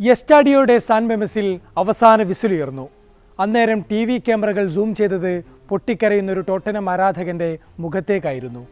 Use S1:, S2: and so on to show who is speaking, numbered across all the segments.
S1: എസ്റ്റാഡിയോയുടെ San മെമസിൽ അവസാന വിസിലുയർന്നു. അന്നേരം T V ക്യാമറകൾ സൂം ചെയ്തത് പൊട്ടിക്കരയുന്ന ഒരു ടോട്ടനം ആരാധകന്റെ മുഖത്തേക്കായിരുന്നു.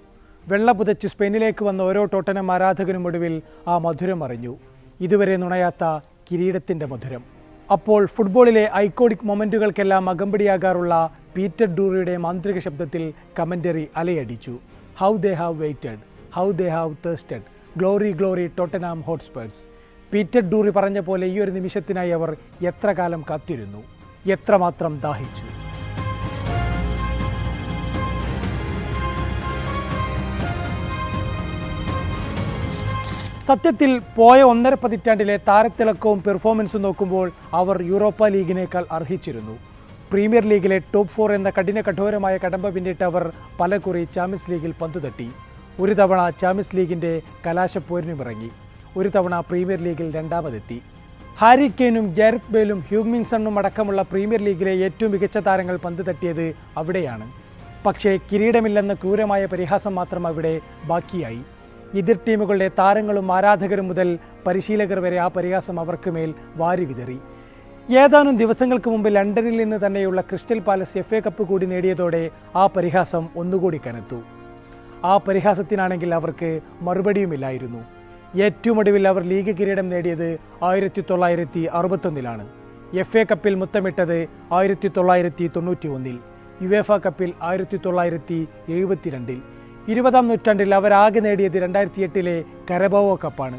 S1: വെള്ള പുതച്ച് സ്പെയിനിലേക്ക് വന്ന ഓരോ ടോട്ടനം ആരാധകനും ഒടുവിൽ ആ മധുരം അറിഞ്ഞു. ഇതുവരെ നുണയാത്ത കിരീടത്തിന്റെ മധുരം. അപ്പോൾ ഫുട്ബോളിലെ ഐക്കോണിക് മൊമെന്റുകൾക്കെല്ലാം അകമ്പടിയാകാറുള്ള പീറ്റർ ഡൂറിയുടെ മാന്ത്രിക ശബ്ദത്തിൽ commentary അലയടിച്ചു. How they have waited how they have thirsted glory glory Tottenham Hotspurs. Peter Drury പറഞ്ഞ പോലെ ഈ ഒരു നിമിഷത്തിനായി അവർ എത്ര കാലം കാത്തിരുന്നു? എത്രമാത്രം ദാഹിച്ചു? സത്യത്തിൽ പോയ ഒന്നര പതിറ്റാണ്ടിലെ താരത്തിളക്കവും പെർഫോമൻസും നോക്കുമ്പോൾ അവർ യൂറോപ്പ ലീഗിനേക്കാൾ അർഹിച്ചിരുന്നു. പ്രീമിയർ ലീഗിലെ ടോപ്പ് ഫോർ എന്ന കഠിന കഠോരമായ കടമ്പ പിന്നിട്ട് അവർ പലകുറി ചാമ്പ്യൻസ് ലീഗിൽ പന്തുതട്ടി. ഒരു തവണ ചാമ്പ്യൻസ് ലീഗിന്റെ കലാശപ്പോരിനുമിറങ്ങി. ഒരു തവണ പ്രീമിയർ ലീഗിൽ രണ്ടാമതെത്തി. ഹാരി കെയ്നും ഗാരത് ബേലും ഹ്യൂമിൻസണും അടക്കമുള്ള പ്രീമിയർ ലീഗിലെ ഏറ്റവും മികച്ച താരങ്ങൾ പന്ത് തട്ടിയത് അവിടെയാണ്. പക്ഷേ കിരീടമില്ലെന്ന ക്രൂരമായ പരിഹാസം മാത്രം അവിടെ ബാക്കിയായി. എതിർ ടീമുകളുടെ താരങ്ങളും ആരാധകരും മുതൽ പരിശീലകർ വരെ ആ പരിഹാസം അവർക്ക് മേൽ വാരി വിതറി. ഏതാനും ദിവസങ്ങൾക്ക് മുമ്പ് ലണ്ടനിൽ നിന്ന് തന്നെയുള്ള Crystal Palace F A cup കൂടി നേടിയതോടെ ആ പരിഹാസം ഒന്നുകൂടി കനത്തു. ആ പരിഹാസത്തിനാണെങ്കിൽ അവർക്ക് മറുപടിയുമില്ലായിരുന്നു. ഏറ്റവും ഒടുവിൽ അവർ ലീഗ് കിരീടം നേടിയത് ആയിരത്തി തൊള്ളായിരത്തി അറുപത്തൊന്നിലാണ് എഫ് എ കപ്പിൽ മുത്തമിട്ടത് ആയിരത്തി തൊള്ളായിരത്തി തൊണ്ണൂറ്റി ഒന്നിൽ യുവേഫ കപ്പിൽ ആയിരത്തി തൊള്ളായിരത്തി എഴുപത്തിരണ്ടിൽ ഇരുപതാം നൂറ്റാണ്ടിൽ അവരാകെ നേടിയത് രണ്ടായിരത്തി എട്ടിലെ കരബോവോ കപ്പാണ്.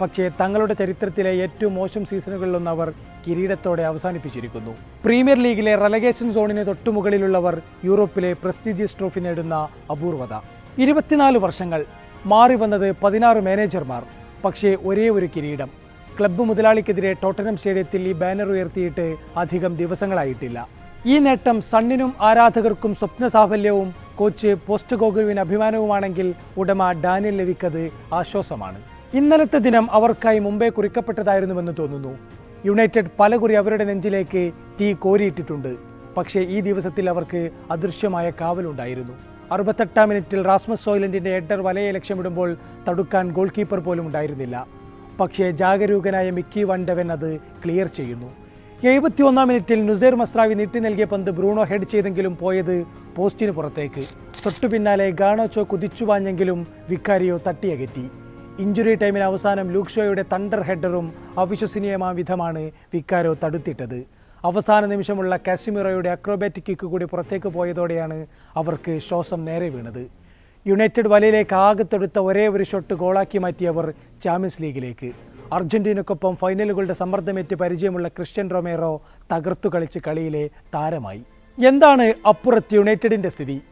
S1: പക്ഷേ തങ്ങളുടെ ചരിത്രത്തിലെ ഏറ്റവും മോശം സീസണുകളിലൊന്ന് അവർ കിരീടത്തോടെ അവസാനിപ്പിച്ചിരിക്കുന്നു. പ്രീമിയർ ലീഗിലെ റലഗേഷൻ സോണിന് തൊട്ടുമുകളിലുള്ളവർ യൂറോപ്പിലെ പ്രസ്റ്റീജിയസ് ട്രോഫി നേടുന്ന അപൂർവത. ഇരുപത്തിനാല് വർഷങ്ങൾ മാറി വന്നത് പതിനാറ് മാനേജർമാർ പക്ഷേ ഒരേ ഒരു കിരീടം. ക്ലബ്ബ് മുതലാളിക്കെതിരെ ടോട്ടനം സ്റ്റേഡിയത്തിൽ ഈ ബാനർ ഉയർത്തിയിട്ട് അധികം ദിവസങ്ങളായിട്ടില്ല. ഈ നേട്ടം സണ്ണിനും ആരാധകർക്കും സ്വപ്ന സാഫല്യവും കോച്ച് പോസ്റ്റ് ഗോകുവിന് അഭിമാനവുമാണെങ്കിൽ ഉടമ ഡാനിയൽ ലവിക്കത് ആശ്വാസമാണ്. ഇന്നലത്തെ ദിനം അവർക്കായി മുമ്പേ കുറിക്കപ്പെട്ടതായിരുന്നുവെന്ന് തോന്നുന്നു. യുണൈറ്റഡ് പലകുറി അവരുടെ നെഞ്ചിലേക്ക് തീ കോരിയിട്ടിട്ടുണ്ട്. പക്ഷേ ഈ ദിവസത്തിൽ അവർക്ക് അദൃശ്യമായ കാവലുണ്ടായിരുന്നു. അറുപത്തെട്ടാം മിനിറ്റിൽ റാസ്മസ് സോയിലൻഡിന്റെ എഡർ വലയെ ലക്ഷ്യമിടുമ്പോൾ തടുക്കാൻ ഗോൾ കീപ്പർ പോലും ഉണ്ടായിരുന്നില്ല. പക്ഷേ ജാഗരൂകനായ മിക്കി വണ്ടവൻ അത് ക്ലിയർ ചെയ്യുന്നു. എഴുപത്തിയൊന്നാം മിനിറ്റിൽ നുസൈർ മസ്രാവി നീട്ടി നൽകിയ പന്ത് ബ്രൂണോ ഹെഡ് ചെയ്തെങ്കിലും പോയത് പോസ്റ്റിന് പുറത്തേക്ക്. തൊട്ടു പിന്നാലെ ഗാണോച്ചോ കുതിച്ചുപാഞ്ഞെങ്കിലും വിക്കാരിയോ തട്ടിയകറ്റി ഇഞ്ചുറി ടൈമിന് അവസാനം ലൂക്ഷോയുടെ തണ്ടർ ഹെഡറും അവിശ്വസനീയമായ വിധമാണ് വിക്കാരോ തടുത്തിട്ടത്. അവസാന നിമിഷമുള്ള കാസിമിറോയുടെ അക്രോബാറ്റിക് കിക്ക് കൂടി പുറത്തേക്ക് പോയതോടെയാണ് അവർക്ക് ശ്വാസം നേരെ വീണത്. യുണൈറ്റഡ് വലയിലേക്ക് ആകെ തൊടുത്ത ഒരേ ഒരു ഷോട്ട് ഗോളാക്കി മാറ്റിയവർ ചാമ്പ്യൻസ് ലീഗിലേക്ക്. അർജന്റീനക്കൊപ്പം ഫൈനലുകളുടെ സമ്മർദ്ദമേറ്റ് പരിചയമുള്ള ക്രിസ്ത്യൻ റൊമേറോ തകർത്തു കളിച്ച് കളിയിലെ താരമായി. എന്താണ് അപ്പുറത്ത് യുണൈറ്റഡിന്റെ സ്ഥിതി?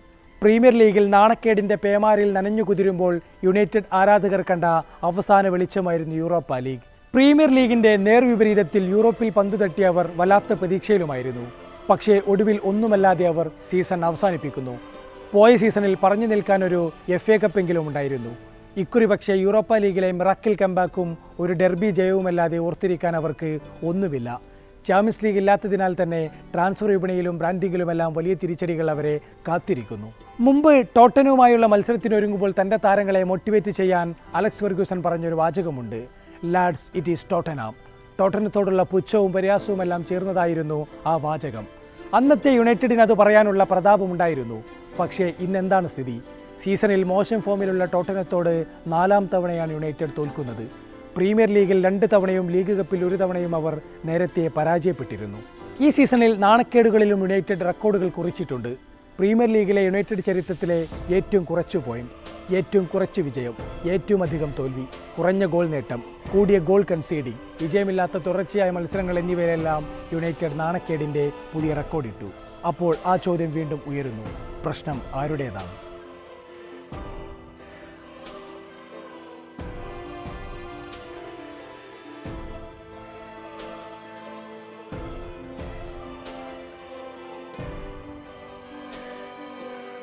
S1: പ്രീമിയർ ലീഗിൽ നാണക്കേടിന്റെ പേമാരിൽ നനഞ്ഞു കുതിരുമ്പോൾ യുണൈറ്റഡ് ആരാധകർ കണ്ട അവസാന വെളിച്ചമായിരുന്നു യൂറോപ്പ ലീഗ്. പ്രീമിയർ ലീഗിന്റെ നേർവിപരീതത്തിൽ യൂറോപ്പിൽ പന്തു തട്ടിയവർ വല്ലാത്ത പ്രതീക്ഷയിലുമായിരുന്നു. പക്ഷേ ഒടുവിൽ ഒന്നുമല്ലാതെ അവർ സീസൺ അവസാനിപ്പിക്കുന്നു. പോയ സീസണിൽ പറഞ്ഞു നിൽക്കാൻ ഒരു എഫ് എ കപ്പെങ്കിലും ഉണ്ടായിരുന്നു. ഇക്കുറി പക്ഷേ യൂറോപ്പ ലീഗിലെ മിറാക്കിൽ കമ്പാക്കും ഒരു ഡെർബി ജയവുമല്ലാതെ ഓർത്തിരിക്കാൻ അവർക്ക് ഒന്നുമില്ല. ചാമ്പ്യൻസ് ലീഗ് ഇല്ലാത്തതിനാൽ തന്നെ ട്രാൻസ്ഫർ വിപണിയിലും ബ്രാൻഡിങ്ങിലുമെല്ലാം വലിയ തിരിച്ചടികൾ അവരെ കാത്തിരിക്കുന്നു. മുമ്പ് ടോട്ടനുമായുള്ള മത്സരത്തിനൊരുങ്ങുമ്പോൾ തന്റെ താരങ്ങളെ മോട്ടിവേറ്റ് ചെയ്യാൻ അലക്സ് വെർഗൂസൺ പറഞ്ഞൊരു വാചകമുണ്ട്. ലാഡ്സ് ഇറ്റ് ഈസ് ടോട്ടനാം ടോട്ടനത്തോടുള്ള പുച്ഛവും പരിഹാസവുമെല്ലാം ചേർന്നതായിരുന്നു ആ വാചകം. അന്നത്തെ യുണൈറ്റഡിന് അത് പറയാനുള്ള പ്രതാപമുണ്ടായിരുന്നു. പക്ഷേ ഇന്നെന്താണ് സ്ഥിതി? സീസണിൽ മോശം ഫോമിലുള്ള ടോട്ടനത്തോട് നാലാം തവണയാണ് യുണൈറ്റഡ് തോൽക്കുന്നത്. പ്രീമിയർ ലീഗിൽ രണ്ട് തവണയും ലീഗ് കപ്പിൽ ഒരു തവണയും അവർ നേരത്തെ പരാജയപ്പെട്ടിരുന്നു. ഈ സീസണിൽ നാണക്കേടുകളിലും യുണൈറ്റഡ് റെക്കോർഡുകൾ കുറിച്ചിട്ടുണ്ട്. പ്രീമിയർ ലീഗിലെ യുണൈറ്റഡ് ചരിത്രത്തിലെ ഏറ്റവും കുറച്ചു പോയിന്റ് ഏറ്റവും കുറച്ച് വിജയം ഏറ്റവും അധികം തോൽവി കുറഞ്ഞ ഗോൾ നേട്ടം കൂടിയ ഗോൾ കൺസീഡിംഗ് വിജയമില്ലാത്ത തുടർച്ചയായ മത്സരങ്ങൾ എന്നിവയിലെല്ലാം യുണൈറ്റഡ് നാണക്കേടിന്റെ പുതിയ റെക്കോർഡിട്ടു അപ്പോൾ ആ ചോദ്യം വീണ്ടും ഉയരുന്നു. പ്രശ്നം ആരുടേതാണ്?